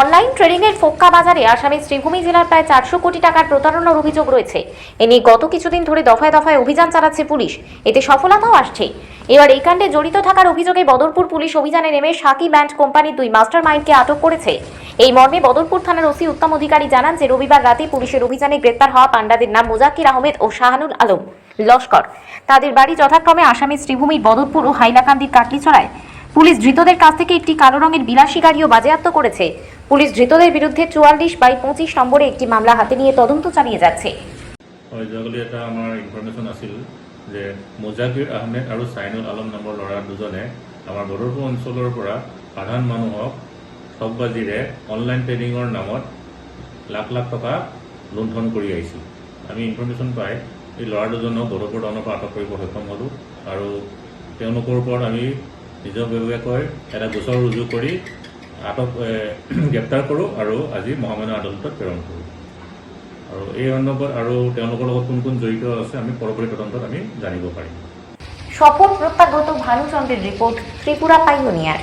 Online trading এর ফোক্কা বাজারে আসামের শ্রীভূমি জেলার প্রায় চারশো কোটি টাকার প্রতারণার অভিযোগ রয়েছে। এ নিয়ে গত কিছুদিন ধরে দফায় দফায় অভিযান চালাচ্ছে পুলিশ। এতে সফলতাও আসছে। এবার এই কাণ্ডে জড়িত থাকার অভিযোগে বদরপুর পুলিশ অভিযানে নেমে সাকি ব্যান্ড কোম্পানির দুই মাস্টার মাইন্ডকে আটক করেছে। এই মর্মে বদরপুর থানার ওসি উত্তম অধিকারী জানান যে রবিবার রাতে পুলিশের অভিযানে গ্রেপ্তার হওয়া পান্ডাদের নাম মোজাক্কির আহমেদ ও শাহানুল আলম লস্কর। তাদের বাড়ি যথাক্রমে আসামের শ্রীভূমির বদরপুর ও হাইলাকান্দির কাটলিছড়ায়। পুলিশ ধৃতদের কাছ থেকে একটি কালো রঙের বিলাসী গাড়িও বাজেয়াপ্ত করেছে। পুলিশ ধৃতদের বিরুদ্ধে চুয়াল্লিশ বাই পঁচিশ নম্বরে একটি মামলা হাতে নিয়ে তদন্ত চালিয়ে যাচ্ছে। এটা আমাৰ ইনফৰ্মেশ্যন আছিল যে মোজাকিৰ আহমেদ আৰু চাইনুল আলম নামৰ ল'ৰা দুজনে আমাৰ বদৰপুৰ অঞ্চলৰ পৰা সাধাৰণ মানুহক ঠগবাজিৰে অনলাইন ট্ৰেডিঙৰ নামত লাখ লাখ টকা লুণ্ঠন কৰি আহিছিল। আমি ইনফৰ্মেশ্যন পাই এই ল'ৰা দুজনক বদৰপুৰ টাউনৰ পৰা আটক কৰিব সক্ষম হ'লোঁ আৰু তেওঁলোকৰ ওপৰত আমি নিজাববীয়াকৈ এটা গোচৰ ৰুজু কৰি আটক গ্ৰেপ্তাৰ কৰোঁ আৰু আজি মহামান্য আদালতত প্ৰেৰণ কৰোঁ। আৰু এই সন্দৰ্ভত আৰু তেওঁলোকৰ লগত কোন কোন জড়িত আছে আমি পৰৱৰ্তী তদন্তত আমি জানিব পাৰিম। শপথ প্রত্যাগত ভানুচন্দ্রের রিপোর্ট ত্রিপুরা পাইওনিয়ার